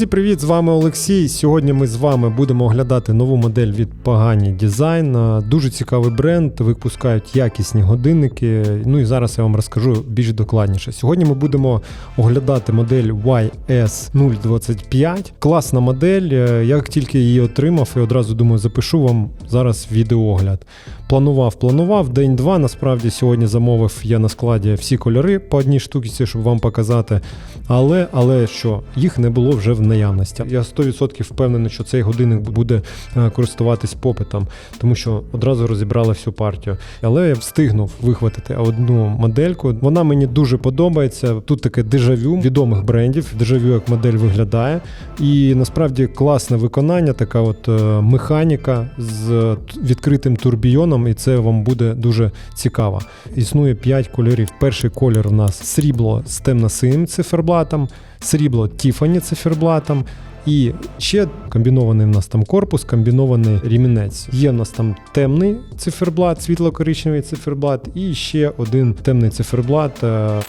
Друзі, привіт! З вами Олексій. Сьогодні ми з вами будемо оглядати нову модель від Pagani Design. Дуже цікавий бренд, випускають якісні годинники. Ну і зараз я вам розкажу більш докладніше. Сьогодні ми будемо оглядати модель YS025. Класна модель. Е, Як тільки її отримав, і одразу думаю, запишу вам зараз відеоогляд. Планував, планував день-два. Насправді сьогодні замовив я на складі всі кольори по одній штуці, щоб вам показати. Але, але що, їх не було вже в наявності. Я 100% впевнений, що цей годинник буде е, користуватись попитом, тому що одразу розібрали всю партію. Але я встигнув вихватити одну модельку. Вона мені дуже подобається. Тут таке дежавю відомих брендів, дежавю як модель виглядає. І насправді класне виконання, така от е, механіка з відкритим турбійоном, і це вам буде дуже цікаво. Існує 5 кольорів. Перший колір у нас срібло з темно-синім циферблатом, срібло Тіфані циферблатом. І ще комбінований в нас там корпус, комбінований рімінець. Є в нас там темний циферблат, світло-коричневий циферблат, і ще один темний циферблат. е,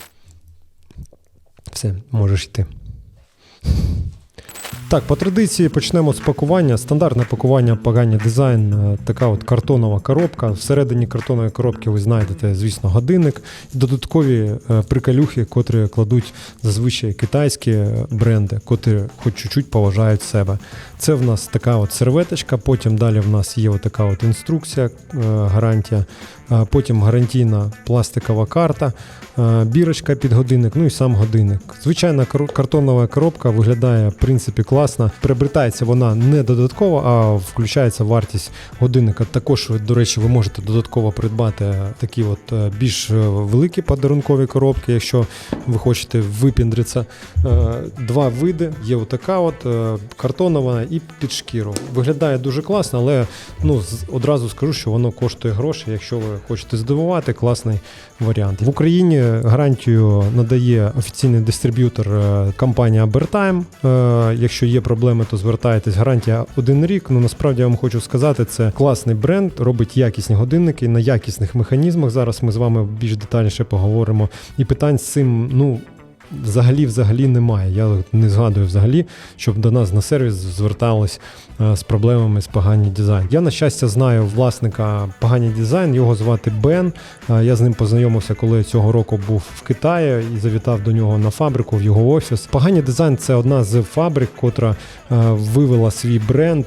Все, можеш йти. Так, по традиції почнемо з пакування. Стандартне пакування Pagani Design, е, така от картонова коробка. Всередині картонової коробки ви знайдете, звісно, годинник, додаткові е, приколюхи, котрі кладуть зазвичай китайські е, бренди, котрі хоч чуть-чуть поважають себе. Це в нас така от серветочка, потім далі в нас є така от інструкція, гарантія, потім гарантійна пластикова карта, бірочка під годинник, ну і сам годинник. Звичайна кар- картонова коробка виглядає в принципі класно. Приобретається вона не додатково, а включається вартість годинника. Також, до речі, ви можете додатково придбати такі от е, більш е, великі подарункові коробки, якщо ви хочете випіндритися. Е, Два види. Є отака от картонова і під шкіру. Виглядає дуже класно, але ну, одразу скажу, що воно коштує гроші. Якщо ви хочете здивувати, класний варіант. В Україні гарантію надає офіційний дистриб'ютор е, компанія Bertime. Е, Якщо є проблеми, то звертайтесь. Гарантія один рік. Ну насправді я вам хочу сказати, це класний бренд, робить якісні годинники на якісних механізмах. Зараз ми з вами більш детальніше поговоримо. І питань з цим, ну. Взагалі, взагалі немає. Я не згадую взагалі, щоб до нас на сервіс звертались е, з проблемами з погані дизайн. Я, на щастя, знаю власника погані дизайн, його звати Бен. Е, Я з ним познайомився, коли цього року був в Китаї і завітав до нього на фабрику, в його офіс. Погані дизайн це одна з фабрик, котра е, вивела свій бренд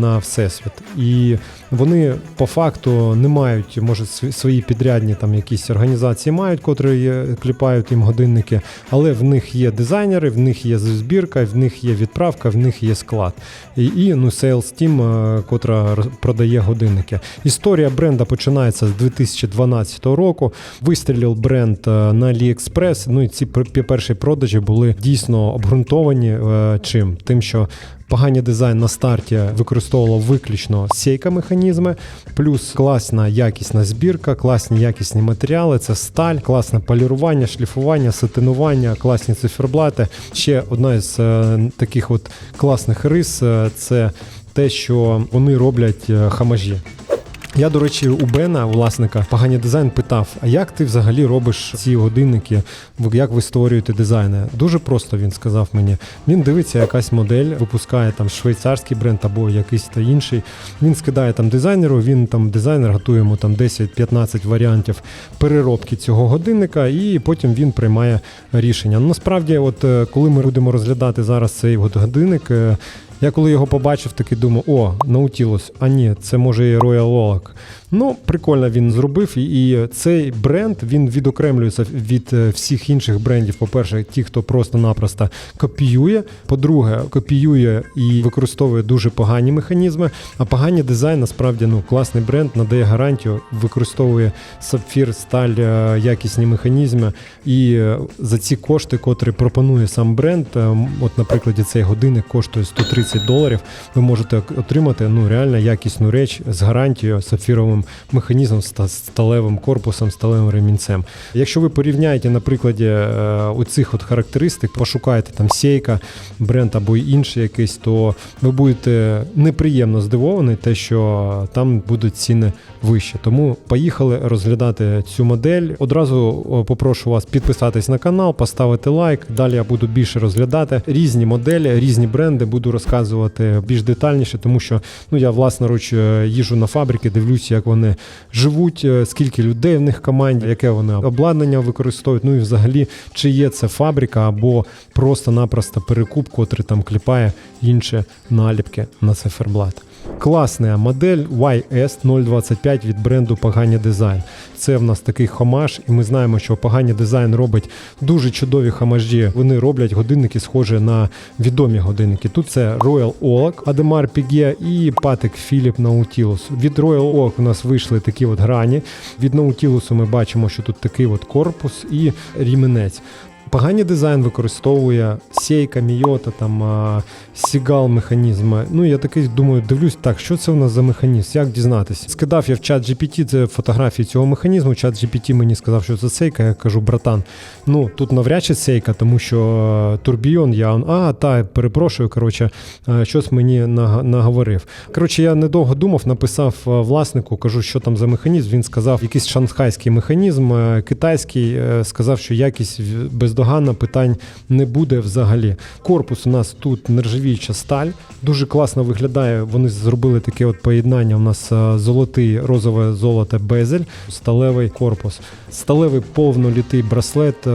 на всесвіт. І вони по факту не мають, може, св- свої підрядні там якісь організації мають, котрі кліпають їм годинники, але в них є дизайнери, в них є збірка, в них є відправка, в них є склад. І, і ну, Sales Team, е, котра продає годинники. Історія бренда починається з 2012 року. Вистрілив бренд е, на AliExpress. Ну і ці перші продажі були дійсно обґрунтовані е, чим? Тим, що Погані дизайн на старті використовувало виключно сейка механізми, плюс класна якісна збірка, класні якісні матеріали, це сталь, класне полірування, шліфування, сатинування, класні циферблати. Ще одна із е, таких от класних рис е, це те, що вони роблять е, хамажі. Я, до речі, у Бена, власника погані дизайн, питав: а як ти взагалі робиш ці годинники? Як ви створюєте дизайни? Дуже просто він сказав мені. Він дивиться, якась модель, випускає там швейцарський бренд або якийсь та інший. Він скидає там дизайнеру, він там дизайнер готує йому там 10-15 варіантів переробки цього годинника, і потім він приймає рішення. Ну, насправді, от е, коли ми будемо розглядати зараз цей годинник. Я коли його побачив, таки думав, о, наутілос, а ні, це може і Royal Oak. Ну, прикольно він зробив, і, цей бренд він відокремлюється від е, всіх інших брендів. По-перше, ті, хто просто-напросто копіює. По-друге, копіює і використовує дуже погані механізми. А погані дизайн насправді ну класний бренд, надає гарантію, використовує сапфір, сталь, е, якісні механізми. І е, за ці кошти, котрі пропонує сам бренд, от, наприклад, цей годинник коштує 130 доларів. Ви можете отримати ну реально якісну реч з гарантією, сапфіровими цікавим механізмом, ста- сталевим корпусом, сталевим ремінцем. Якщо ви порівняєте на прикладі е, оцих от характеристик, пошукаєте там Сейка, бренд або інший якийсь, то ви будете неприємно здивовані, те, що там будуть ціни вищі. Тому поїхали розглядати цю модель. Одразу попрошу вас підписатись на канал, поставити лайк. Далі я буду більше розглядати різні моделі, різні бренди. Буду розказувати більш детальніше, тому що ну я власноруч е, їжу на фабрики, дивлюся, як вони живуть, е, скільки людей в них команді, яке вони обладнання використовують. Ну і взагалі, чи є це фабрика або просто-напросто перекуп, котрий там кліпає інші наліпки на циферблат. Класна модель YS025 від бренду Пагані Дизайн. Це в нас такий хамаш, і ми знаємо, що Пагані Дизайн робить дуже чудові хамажі. Вони роблять годинники, схожі на відомі годинники. Тут це Royal Oak, Ademar Piguet і Patek Philippe Nautilus. Від Royal Oak у нас вийшли такі от грані. Від Nautilus ми бачимо, що тут такий от корпус і ріменець. Погані дизайн використовує Сейка, Мійота, там Сігал механізм. Ну я такий думаю, дивлюсь, так, що це у нас за механізм? Як дізнатися? Скидав я в чат GPT це фотографії цього механізму. Чат GPT мені сказав, що це Сейка. Я кажу, братан, ну тут навряд чи Сейка, тому що турбіон, я а, та, перепрошую, коротше, щось мені наговорив. Коротше, я недовго думав, написав власнику, кажу, що там за механізм. Він сказав, якийсь шанхайський механізм, е, китайський, е, сказав, що якість в- бездоганна, питань не буде взагалі. Корпус у нас тут нержавіюча сталь, дуже класно виглядає. Вони зробили таке от поєднання. У нас е, золотий, розове золоте безель, сталевий корпус, сталевий повнолітий браслет. е,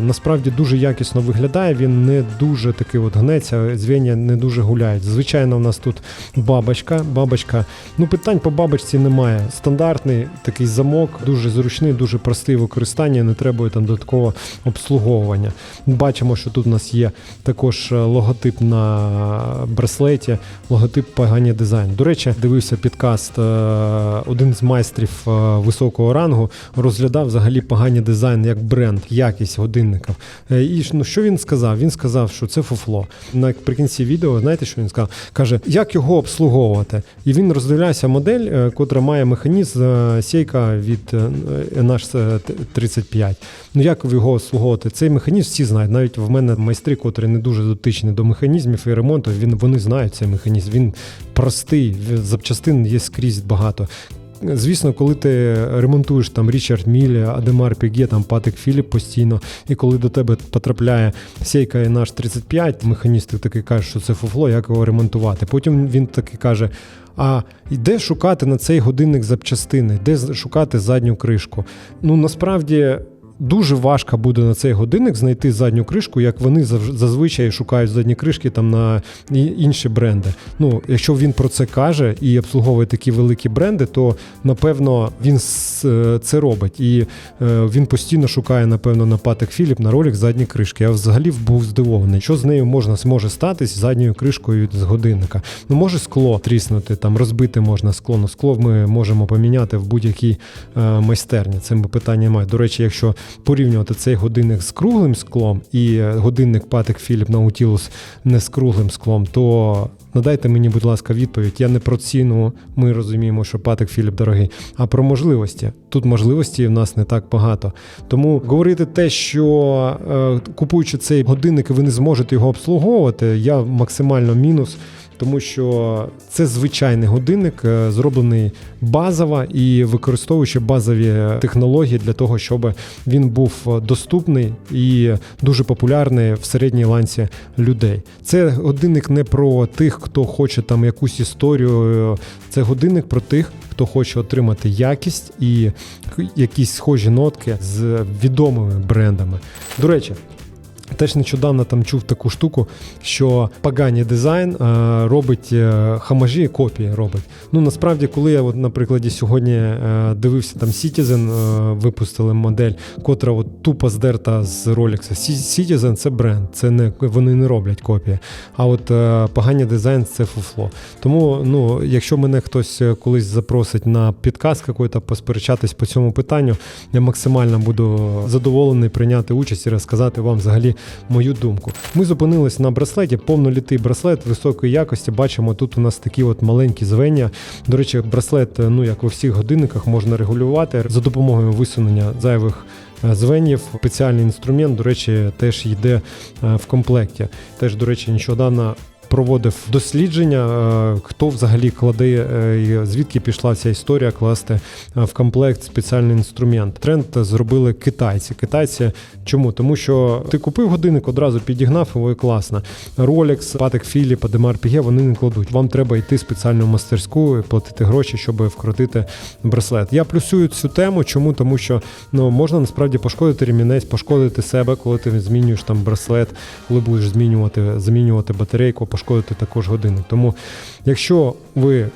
Насправді дуже якісно виглядає. Він не дуже такий от гнеться, звіння не дуже гуляють. Звичайно, у нас тут бабочка. Бабочка. Ну, питань по бабочці немає. Стандартний такий замок, дуже зручний, дуже простий в використанні, не треба там додаткового обслуговування. Бачимо, що тут у нас є також е, логотип на браслеті, логотип Пагані дизайн. До речі, дивився підкаст. е, Один з майстрів е, високого рангу розглядав взагалі погані дизайн як бренд, якість годинників. І ну, що він сказав? Він сказав, що це фуфло. Наприкінці відео, знаєте, що він сказав? Каже, як його обслуговувати? І він роздивлявся модель, котра має механізм Сейка від е, NH35. Ну як його обслуговувати? Цей механізм всі знають. Навіть в мене майстри, котрі не дуже дотичні до механізмів і ремонту, він, вони знають цей механізм. Він простий, запчастин є скрізь багато. Звісно, коли ти ремонтуєш там Річард Мілі, Адемар Піге, там Патик Філіп постійно, і коли до тебе потрапляє Сейка NH 35, механіст ти такий каже, що це фуфло, як його ремонтувати. Потім він такий каже: а де шукати на цей годинник запчастини, де шукати задню кришку? Ну насправді. Дуже важко буде на цей годинник знайти задню кришку, як вони зазвичай шукають задні кришки там на інші бренди. Ну, якщо він про це каже і обслуговує такі великі бренди, то напевно він е, це робить. І е, він постійно шукає, напевно, на Patek Philippe на ролик задні кришки. Я взагалі був здивований, що з нею можна зможе статись задньою кришкою з годинника. Ну, може скло тріснути, там розбити можна скло. Ну, скло ми можемо поміняти в будь-якій е, майстерні. Цим питання немає. До речі, якщо порівнювати цей годинник з круглим склом і е, годинник Patek Philippe Nautilus не з круглим склом, то надайте мені, будь ласка, відповідь. Я не про ціну, ми розуміємо, що Patek Philippe дорогий, а про можливості. Тут можливості в нас не так багато. Тому говорити те, що е, купуючи цей годинник, ви не зможете його обслуговувати, я максимально мінус. Тому що це звичайний годинник, е, зроблений базово і використовуючи базові технології для того, щоб він був е, доступний і дуже популярний в середній ланці людей. Це годинник не про тих, хто хоче там якусь історію. е, Це годинник про тих, хто хоче отримати якість і якісь схожі нотки з відомими брендами. До речі. Теж нещодавно там чув таку штуку, що Pagani Design е, робить е, хамажі, копії робить. Ну насправді, коли я, от, наприклад, сьогодні е, дивився там Citizen, випустили модель, котра от тупо здерта з Rolex. Ci- Citizen це бренд, це не вони не роблять копії. А от Pagani Design це фуфло. Тому, ну, якщо мене хтось колись запросить на підказ какой-то посперечатись по цьому питанню, я максимально буду задоволений прийняти участь і розказати вам взагалі, мою думку. Ми зупинились на браслеті, повнолітий браслет високої якості. Бачимо, тут у нас такі от маленькі звення. До речі, браслет, е, ну як у всіх годинниках, можна регулювати за допомогою висунення зайвих. е, Звенів, спеціальний інструмент, до речі, теж йде е, в комплекті. Теж, до речі, нещодавно проводив дослідження, е, хто взагалі кладе, е, звідки пішла ця історія класти е, в комплект спеціальний інструмент. Тренд зробили китайці. Китайці чому? Тому що ти купив годинник, одразу підігнав його і класно. Rolex, Patek Philippe, Audemars Piguet вони не кладуть. Вам треба йти в мастерську і платити гроші, щоб вкрутити браслет. Я плюсую цю тему. Чому? Тому що ну можна насправді пошкодити ремінець, пошкодити себе, коли ти змінюєш там браслет, коли будеш змінювати, замінювати батарейку, пошкодити також години. Тому, якщо ви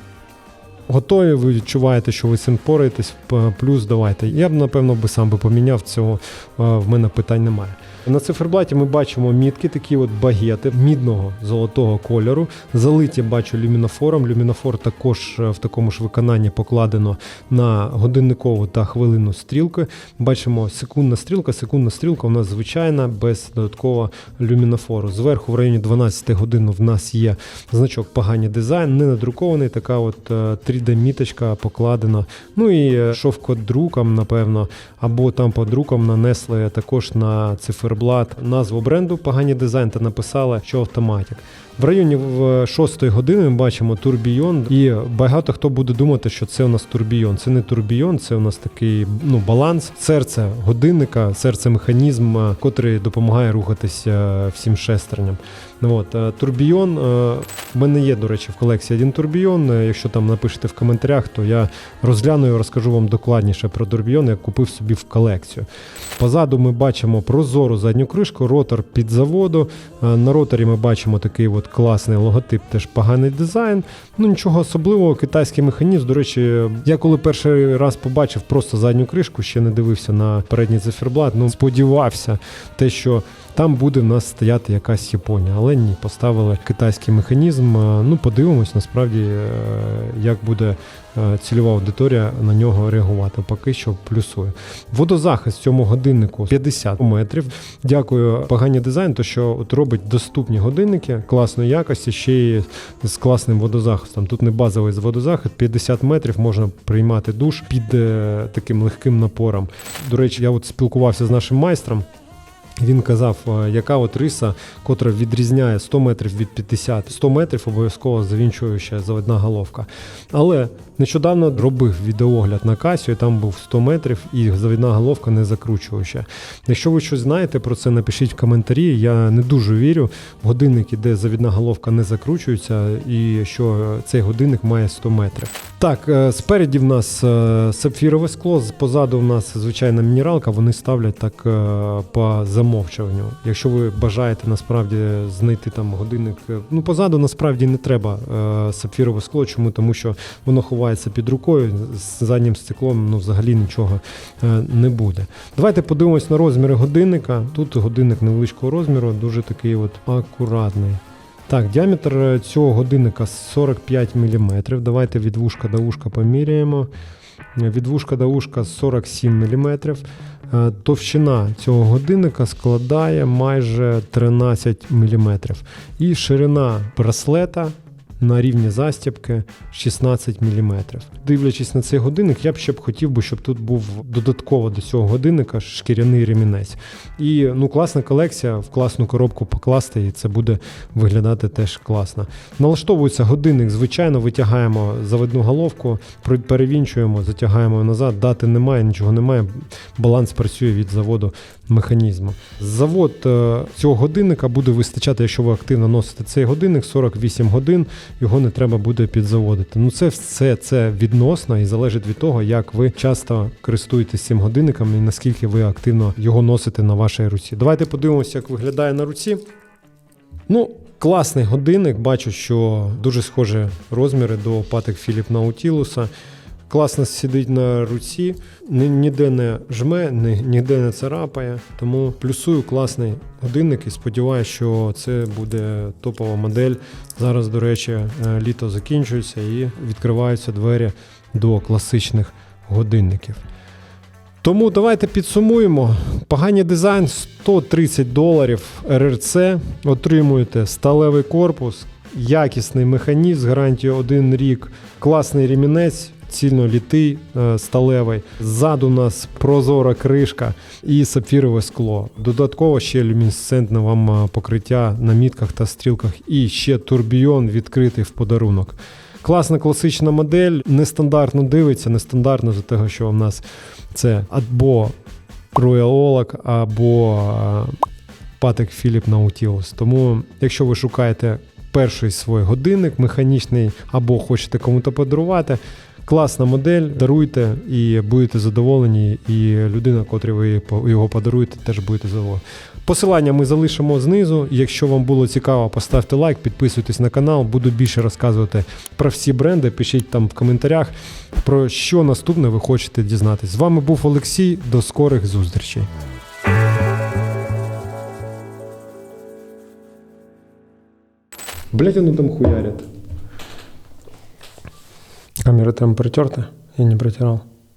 готові, ви відчуваєте, що ви цим пораєтесь, плюс давайте. Я б напевно би сам би поміняв цього. В мене питань немає. На циферблаті ми бачимо мітки, такі от багети мідного золотого кольору. Залиті бачу люмінофором. Люмінофор також е, в такому ж виконанні покладено на годинникову та хвилинну стрілки. Бачимо секундна стрілка. Секундна стрілка у нас звичайна, без додаткового люмінофору. Зверху в районі 12 годин в нас є значок погані дизайн, не надрукований. Така от е, 3D-міточка покладена. Ну і е, шовкодруком, напевно, або там по друкам нанесли також на циферблат назву бренду погані дизайн та написала, що автоматик. В районі в 6 години ми бачимо турбійон, і багато хто буде думати, що це у нас турбійон. Це не турбійон, це у нас такий ну, баланс, серце годинника, серце механізм, е, котрий допомагає рухатися всім шестерням. Ну, от, е, турбійон. е, В мене є, до речі, в колекції один турбійон. Е, Якщо там напишете в коментарях, то я розгляну і розкажу вам докладніше про турбійон, як купив собі в колекцію. Позаду ми бачимо прозору задню кришку, ротор під заводу. Е, На роторі ми бачимо такий от класний логотип, теж поганий дизайн. Ну нічого особливого, китайський механізм. До речі, я коли перший раз побачив просто задню кришку, ще не дивився на передній циферблат. Ну сподівався, те, що там буде в нас стояти якась Японія, але ні, поставили китайський механізм. Е, Ну, подивимось, насправді, е, як буде е, цільова аудиторія на нього реагувати. Поки що плюсую. Водозахист цьому годиннику 50 метрів. Дякую, погані дизайн, то що от робить доступні годинники класної якості, ще й з класним водозахистом. Тут не базовий водозахист, 50 метрів можна приймати душ під е, таким легким напором. До речі, я от спілкувався з нашим майстром. Він казав, е, яка от риса, котра відрізняє 100 метрів від 50. 100 метрів обов'язково завінчуюча заводна головка. Але нещодавно робив відеогляд на і там був 100 метрів і завідна головка не закручуюча. Якщо ви щось знаєте про це, напишіть в коментарі. Я не дуже вірю в годинники, де завідна головка не закручується, і що цей годинник має 100 метрів. Так, е, спереді в нас е, сапфірове скло, позаду в нас звичайна мінералка, вони ставлять так е, по замовчуванню. Якщо ви бажаєте насправді знайти там годинник, е, ну позаду насправді не треба е, сапфірове скло. Чому? Тому що воно ховається під рукою, з заднім стеклом ну, взагалі нічого е, не буде. Давайте подивимось на розміри годинника. Тут годинник невеличкого розміру, дуже такий от акуратний. Так, діаметр е, цього годинника 45 мм. Давайте від вушка до вушка поміряємо. Е, Від вушка до вушка 47 мм. Товщина цього годинника складає майже 13 мм. І ширина браслета на рівні застібки 16 мм. Дивлячись на цей годинник, я б ще б хотів би, щоб тут був додатково до цього годинника шкіряний ремінець. І ну, класна колекція, в класну коробку покласти, і це буде виглядати теж класно. Налаштовується годинник, звичайно, витягаємо заводну головку, перевінчуємо, затягаємо назад, дати немає, нічого немає. Баланс працює від заводу механізму. Завод е, цього годинника буде вистачати, якщо ви активно носите цей годинник, 48 годин, його не треба буде підзаводити. Ну це все це відносно і залежить від того, як ви часто користуєтесь цим годинником і наскільки ви активно його носите на вашій руці. Давайте подивимося, як виглядає на руці. Ну, класний годинник. Бачу, що дуже схожі розміри до Patek Philippe Nautilus. Класно сидить на руці, ні- ніде не жме, ні- ніде не царапає. Тому плюсую класний годинник і сподіваюся, що це буде топова модель. Зараз, до речі, е, літо закінчується і відкриваються двері до класичних годинників. Тому давайте підсумуємо. Поганий дизайн 130 доларів РРЦ. Отримуєте сталевий корпус, якісний механізм з гарантією 1 рік, класний ремінець. Цільно літий е, сталевий. Ззаду у нас прозора кришка і сапфірове скло. Додатково ще люмінесцентне вам е, покриття на мітках та стрілках, і ще турбійон відкритий в подарунок. Класна класична модель, нестандартно дивиться, нестандартно за того, що у нас це або Olac, або е, Patek Philippe Nautilus. Тому, якщо ви шукаєте перший свій годинник механічний, або хочете кому-то подарувати, класна модель, даруйте і будете задоволені, і людина, котрій ви його подаруєте, теж будете задоволені. Посилання ми залишимо знизу. Якщо вам було цікаво, поставте лайк, підписуйтесь на канал. Буду більше розказувати про всі бренди. Пишіть там в коментарях, про що наступне ви хочете дізнатись. З вами був Олексій. До скорих зустрічей. Блять, вони там хуярят. Камера там протерта? Я не протирал.